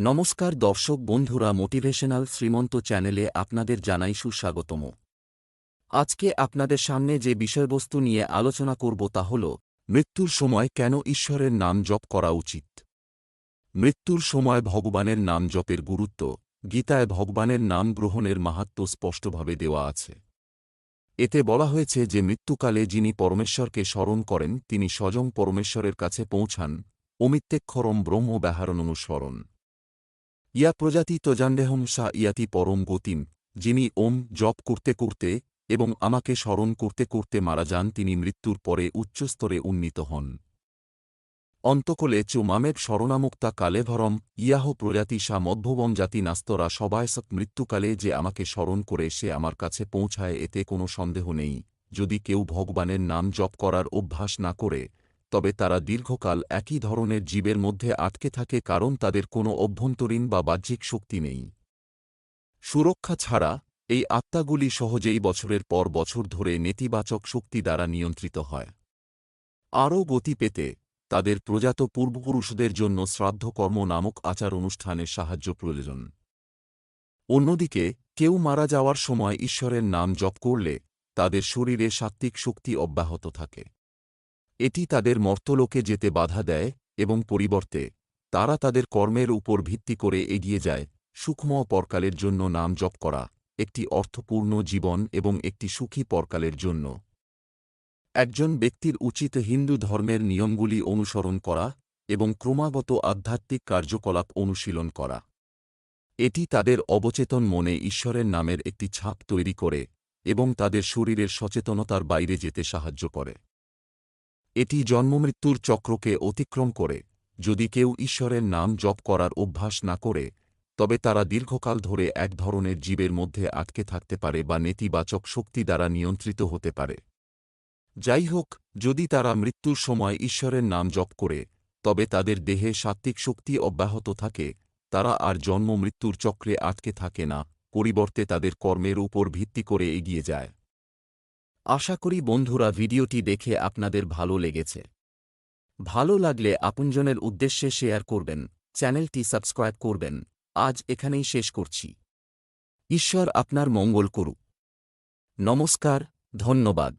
নমস্কার দর্শক বন্ধুরা মোটিভেশনাল শ্রীমন্ত চ্যানেলে আপনাদের জানাই সুস্বাগতম। আজকে আপনাদের সামনে যে বিষয়বস্তু নিয়ে আলোচনা করব তা হল, মৃত্যুর সময় কেন ঈশ্বরের নাম জপ করা উচিত? মৃত্যুর সময় ভগবানের নাম জপের গুরুত্ব, গীতায় ভগবানের নাম গ্রহণের মাহাত্ম্য স্পষ্টভাবে দেওয়া আছে। এতে বলা হয়েছে যে মৃত্যুকালে যিনি পরমেশ্বরকে স্মরণ করেন, তিনি স্বয়ং পরমেশ্বরের কাছে পৌঁছান, অমিত্যেক্ষরম ব্রহ্ম ব্যাহারণ অনুস্মরণ ইয়া প্রজাতি তজান্ডেহম সা ইয়াতি পরম গতিম, যিনি ওম জপ করতে করতে এবং আমাকে স্মরণ করতে করতে মারা যান, তিনি মৃত্যুর পরে উচ্চস্তরে উন্নীত হন। অন্তকলে চুমামের শরণামুক্তা কালেভরম ইয়াহ প্রজাতি সা মধ্ববম জাতি নাস্তরা সবায়সক মৃত্যুকালে যে আমাকে স্মরণ করে সে আমার কাছে পৌঁছায়, এতে কোনো সন্দেহ নেই। যদি কেউ ভগবানের নাম জপ করার অভ্যাস না করে তবে তারা দীর্ঘকাল একই ধরনের জীবের মধ্যে আটকে থাকে কারণ তাদের কোনো অভ্যন্তরীণ বা বাহ্যিক শক্তি নেই। সুরক্ষা ছাড়া, এই আত্মাগুলি সহজেই বছরের পর বছর ধরে নেতিবাচক শক্তি দ্বারা নিয়ন্ত্রিত হয়। আরও গতি পেতে, তাদের প্রজাত পূর্বপুরুষদের জন্য শ্রাদ্ধকর্ম নামক আচার অনুষ্ঠানের সাহায্য প্রয়োজন। অন্যদিকে, কেউ মারা যাওয়ার সময় ঈশ্বরের নাম জপ করলে, তাদের শরীরে সাত্ত্বিক শক্তি অব্যাহত থাকে। এটি তাদের মর্তলোকে যেতে বাধা দেয় এবং পরিবর্তে, তারা তাদের কর্মের উপর ভিত্তি করে এগিয়ে যায়, সূক্ষ্ম পরকালের জন্য নাম জপ করা, একটি অর্থপূর্ণ জীবন এবং একটি সুখী পরকালের জন্য। একজন ব্যক্তির উচিত হিন্দু ধর্মের নিয়মগুলি অনুসরণ করা এবং ক্রমাগত আধ্যাত্মিক কার্যকলাপ অনুশীলন করা। এটি তাদের অবচেতন মনে ঈশ্বরের নামের একটি ছাপ তৈরি করে এবং তাদের শরীরের সচেতনতার বাইরে যেতে সাহায্য করে। এটি জন্মমৃত্যুর চক্রকে অতিক্রম করে। যদি কেউ ঈশ্বরের নাম জপ করার অভ্যাস না করে, তবে তারা দীর্ঘকাল ধরে এক ধরনের জীবের মধ্যে আটকে থাকতে পারে বা নেতিবাচক শক্তি দ্বারা নিয়ন্ত্রিত হতে পারে। যাই হোক যদি তারা মৃত্যুর সময় ঈশ্বরের নাম জপ করে, তবে তাদের দেহে সাত্ত্বিক শক্তি অব্যাহত থাকে, তারা আর জন্ম মৃত্যুর চক্রে আটকে থাকে না, পরিবর্তে তাদের কর্মের উপর ভিত্তি করে এগিয়ে যায়। আশা করি বন্ধুরা ভিডিওটি দেখে আপনাদের ভালো লেগেছে। ভালো লাগলে আপনজনের উদ্দেশ্যে শেয়ার করবেন, চ্যানেলটি সাবস্ক্রাইব করবেন। আজ এখানেই শেষ করছি। ঈশ্বর আপনার মঙ্গল করুক। নমস্কার, ধন্যবাদ।